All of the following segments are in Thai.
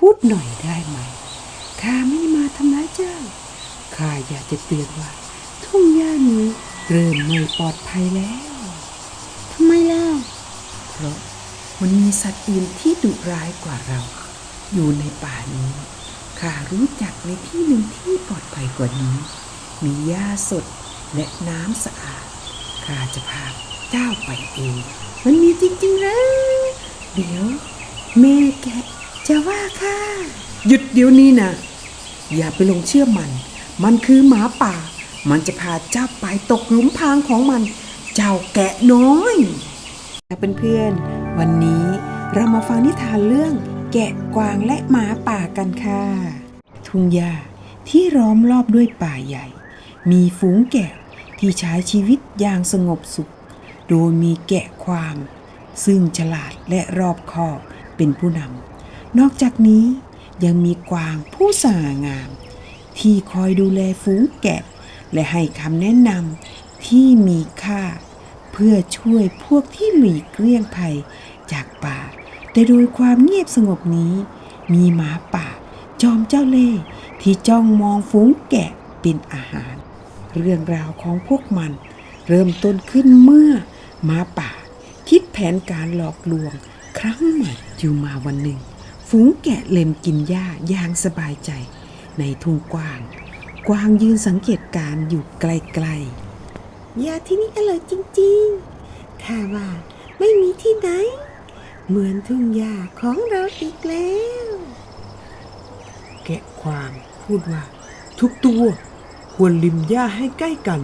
พูดหน่อยได้ไหม ข้าไม่ได้มาทำร้ายเจ้า ข้าอยากจะเตือนว่า ทุ่งหญ้านี้เริ่มไม่ปลอดภัยแล้ว ทำไมล่ะ เพราะมันมีสัตว์อื่นที่ดุร้ายกว่าเรา อยู่ในป่านี้ ข้ารู้จักในที่หนึ่งที่ปลอดภัยกว่านี้ มีหญ้าสดและน้ำสะอาด ข้าจะพาเจ้าไปเอง มันมีจริงๆแล้ว เดี๋ยวแม่แก จะว่าข้าหยุดเดี๋ยวนี้นะ อย่าไปหลงเชื่อมัน มันคือหมาป่า มันจะพาเจ้าไปตกหลุมพรางของมัน เจ้าแกะน้อยเพื่อนๆ วันนี้เรามาฟังนิทานเรื่องแกะกวางและหมาป่ากันค่ะ ทุ่งหญ้าที่ล้อมรอบด้วยป่าใหญ่ มีฝูงแกะที่ใช้ชีวิตอย่างสงบสุข โดยมีแกะความซึ่งฉลาดและรอบคอบเป็นผู้นำ นอกจากนี้ยังมีกวางผู้สง่างาม ที่คอยดูแลฝูงแกะ และให้คำแนะนำที่มีค่า เพื่อช่วยพวกที่หลีกเลี่ยงภัยจากป่า แต่โดยความเงียบสงบนี้ มีหมาป่า จอมเจ้าเล่ห์ที่จ้องมองฝูงแกะเป็นอาหาร เรื่องราวของพวกมัน เริ่มต้นขึ้นเมื่อหมาป่า คิดแผนการหลอกลวง ครั้งใหม่อยู่มาวันหนึ่ง ฝูงแกะเล็มกินหญ้าอย่างสบายใจ ในทุ่งกว้าง กวางยืนสังเกตการอยู่ไกลๆยาที่นี่อร่อยจริงๆข้าว่าไม่มีที่ไหน เหมือนทุ่งหญ้าของเราอีกแล้ว แกะความพูดว่า ทุกตัวควรลิมหญ้าให้ใกล้กัน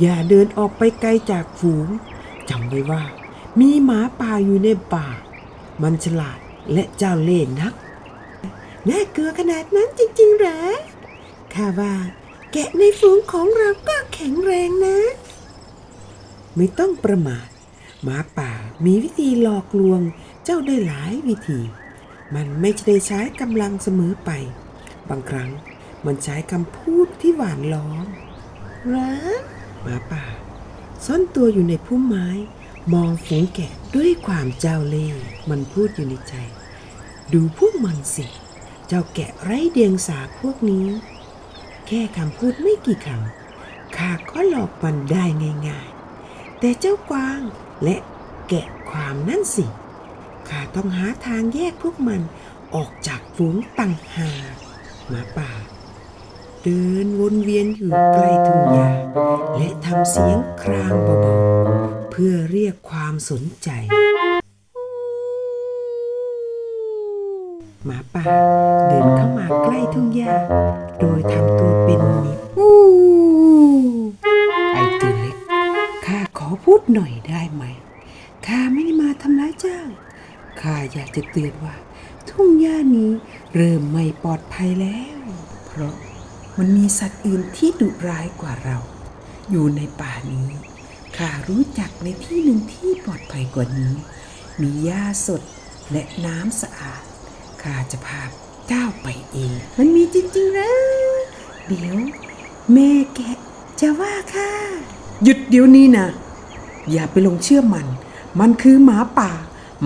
อย่าเดินออกไปไกลจากฝูงจำไว้ว่า มีหมาป่าอยู่ในป่า มันฉลาด และเจ้าเล่ห์นัก น่ากลัวขนาดนั้นจริงๆเหรอข้าว่าแกะในฝูงของเราก็แข็งแรงนะ ไม่ต้องประมาทหมาป่ามีวิธีหลอกลวงเจ้าได้หลายวิธี มันไม่ได้ใช้กำลังเสมอไป บางครั้งมันใช้คำพูดที่หวานล้อมเหรอหมาป่า ซ่อนตัวอยู่ในพุ่มไม้ มองฝูงแกะด้วยความเจ้าเล่ห์มันพูดอยู่ในใจ ดูพวกมันสิ เจ้าแกะไร้เดียงสาพวกนี้ แค่คำพูดไม่กี่คำข้าก็หลอกมันได้ง่ายๆ แต่เจ้ากวางและแกะความนั่นสิข้าต้องหาทางแยกพวกมันออกจากฝูงต่างหากหมาป่า เดินวนเวียนอยู่ใกล้ทุ่งหญ้าและทำเสียงครางเบาๆ เพื่อเรียกความสนใจ หมาป่าเดินเข้ามาใกล้ทุ่งหญ้า โดยทำตัวเป็นมิตรอู้ไอตัวเล็กข้าขอพูดหน่อยได้ไหมข้าไม่ได้มาทำร้ายเจ้าข้าอยากจะเตือนว่า ทุ่งหญ้านี้เริ่มไม่ปลอดภัยแล้ว เพราะมันมีสัตว์อื่นที่ดุร้ายกว่าเรา อยู่ในป่านี้ ข้ารู้จักในที่หนึ่งที่ปลอดภัยกว่านี้ มีหญ้าสดและน้ำสะอาด ข้าจะพาเจ้าไปเอง มันมีจริงๆแล้วเดี๋ยว แม่แกะจะว่าข้าหยุดเดี๋ยวนี้นะ อย่าไปหลงเชื่อมัน มันคือหมาป่า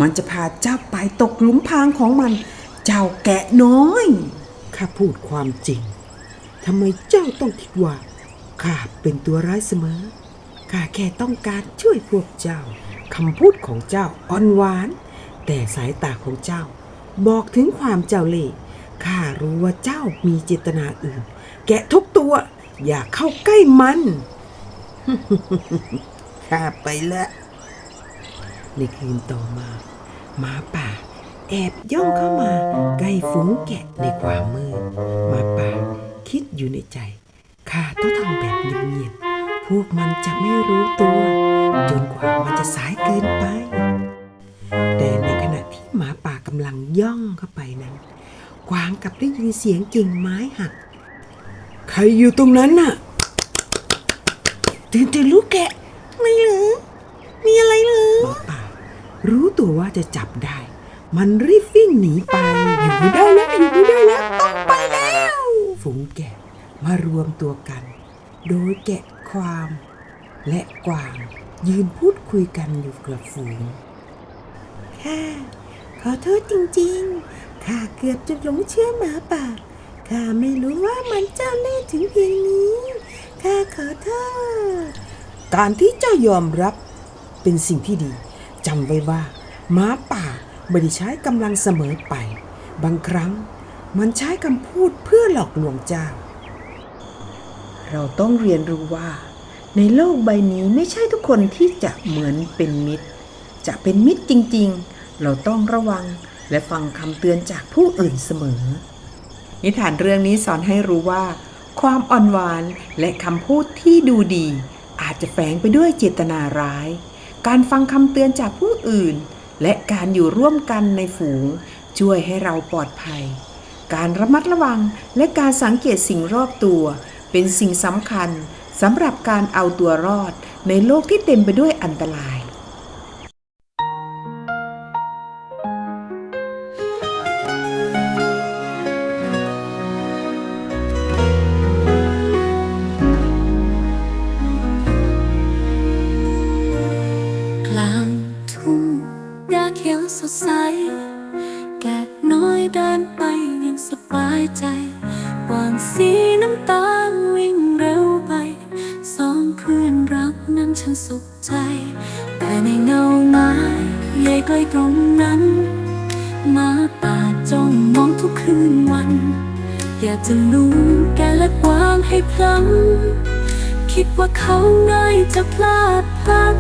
มันจะพาเจ้าไปตกหลุมพรางของมัน เจ้าแกะน้อย ข้าพูดความจริง ทำไมเจ้าต้องคิดว่าข้าเป็นตัวร้ายเสมอ ข้าแค่ต้องการช่วยพวกเจ้าคำพูดของเจ้าอ่อนหวาน แต่สายตาของเจ้า บอกถึงความเจ้าเล่ห์ข้ารู้ว่าเจ้ามีเจตนาอื่น แกะทุกตัว อย่าเข้าใกล้มันข้าไปแล้วในคืนต่อมาหมาป่า แอบย่องเข้ามาใกล้ฝูงแกะในความมืดหมาป่าคิดอยู่ในใจข้าต้องทำแบบเงียบ พวกมันจะไม่รู้ตัว จนกว่ามันจะสายเกินไป แต่ในขณะที่หมาป่ากำลังย่องเข้าไปนั้น กวางกลับได้ยินเสียงกิ่งไม้หัก ใครอยู่ตรงนั้นน่ะ ตื่นตื่นลูกแกะไม่หรือ มีอะไรหรือหมาป่า รู้ตัวว่าจะจับได้ มันรีบวิ่งหนีไป อยู่ไม่ได้แล้วอยู่ไม่ได้แล้วต้องไปแล้ว ฝูงแกะมารวมตัวกัน โดยแกะ ความ และกวางยืนพูดคุยกันอยู่กับฝูงค่ะขอโทษจริงๆ ข้าเกือบจะหลงเชื่อหมาป่า ข้าไม่รู้ว่ามันเจ้าเล่ห์ถึงเพียงนี้ ข้าขอโทษ การที่เจ้ายอมรับเป็นสิ่งที่ดี จำไว้ว่าหมาป่าไม่ได้ใช้กำลังเสมอไป บางครั้งมันใช้คำพูดเพื่อหลอกลวงเจ้า เราต้องเรียนรู้ว่า ในโลกใบนี้ไม่ใช่ทุกคนที่จะเหมือนเป็นมิตร จะเป็นมิตรจริงๆ เราต้องระวังและฟังคำเตือนจากผู้อื่นเสมอ นิทานเรื่องนี้สอนให้รู้ว่า ความอ่อนหวานและคำพูดที่ดูดี อาจจะแฝงไปด้วยเจตนาร้าย การฟังคำเตือนจากผู้อื่น และการอยู่ร่วมกันในฝูง ช่วยให้เราปลอดภัย การระมัดระวังและการสังเกตสิ่งรอบตัว เป็นสิ่งสำคัญสำหรับการเอาตัวรอดในโลกที่เต็มไปด้วยอันตราย พื่อนรักนั้นฉันสุขใจ แต่ในเงาไม้ใหญ่ใกล้ตรงนั้น มาป่าจ้องมองทุกคืนวัน อยากจะรู้แกและกวางให้พลัง คิดว่าเขาง่ายจะพลาดพลั้ง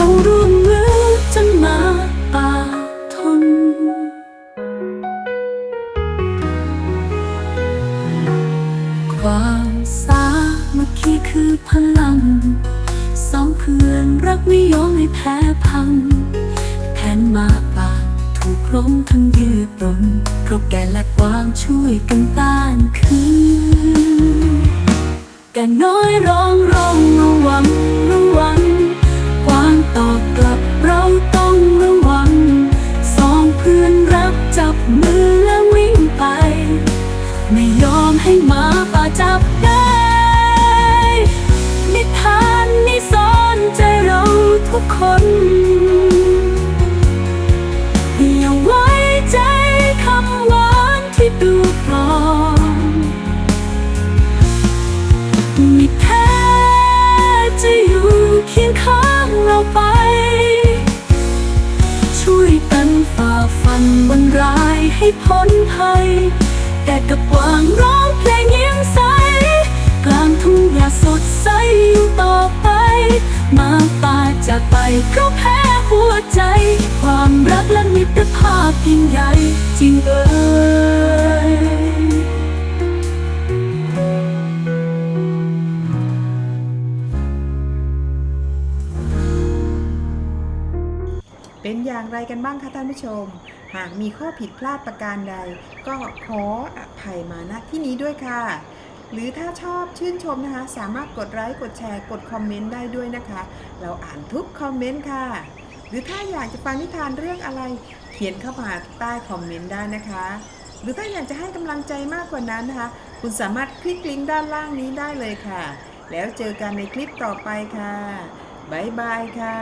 เขาร่วมมือจนมาป่าทน ความสามัคคีคือพลัง สองเพื่อนรักไม่ยอมให้แพ้พังแผนมาป่าถูกล้มทั้งยืดตนเพราะแกและกวางช่วยกันต้านคืนแกน้อยร้องร้อง ไป ช่วยกันฝ่าฟันวันร้ายให้พ้นภัยแต่กับวางร้องเพลงเยียงใส กลางทุ่งหญ้าสดใสอยู่ต่อไป มาป่าจากไปเพราะแพ้หัวใจ ความรักและมิตรภาพยิ่งใหญ่จริงเอ่ย อย่างไรกันบ้างคะท่านผู้ชม หากมีข้อผิดพลาดประการใด ก็ขออภัยมาณที่นี้ด้วยค่ะ หรือถ้าชอบชื่นชมนะคะ สามารถกดไลค์กดแชร์กดคอมเมนต์ได้ด้วยนะคะ เราอ่านทุกคอมเมนต์ค่ะ หรือถ้าอยากจะฟังนิทานเรื่องอะไร เขียนเข้ามาใต้คอมเมนต์ได้นะคะ หรือถ้าอยากจะให้กำลังใจมากกว่านั้นนะคะ คุณสามารถคลิกลิงก์ด้านล่างนี้ได้เลยค่ะ แล้วเจอกันในคลิปต่อไปค่ะบ๊ายบายค่ะ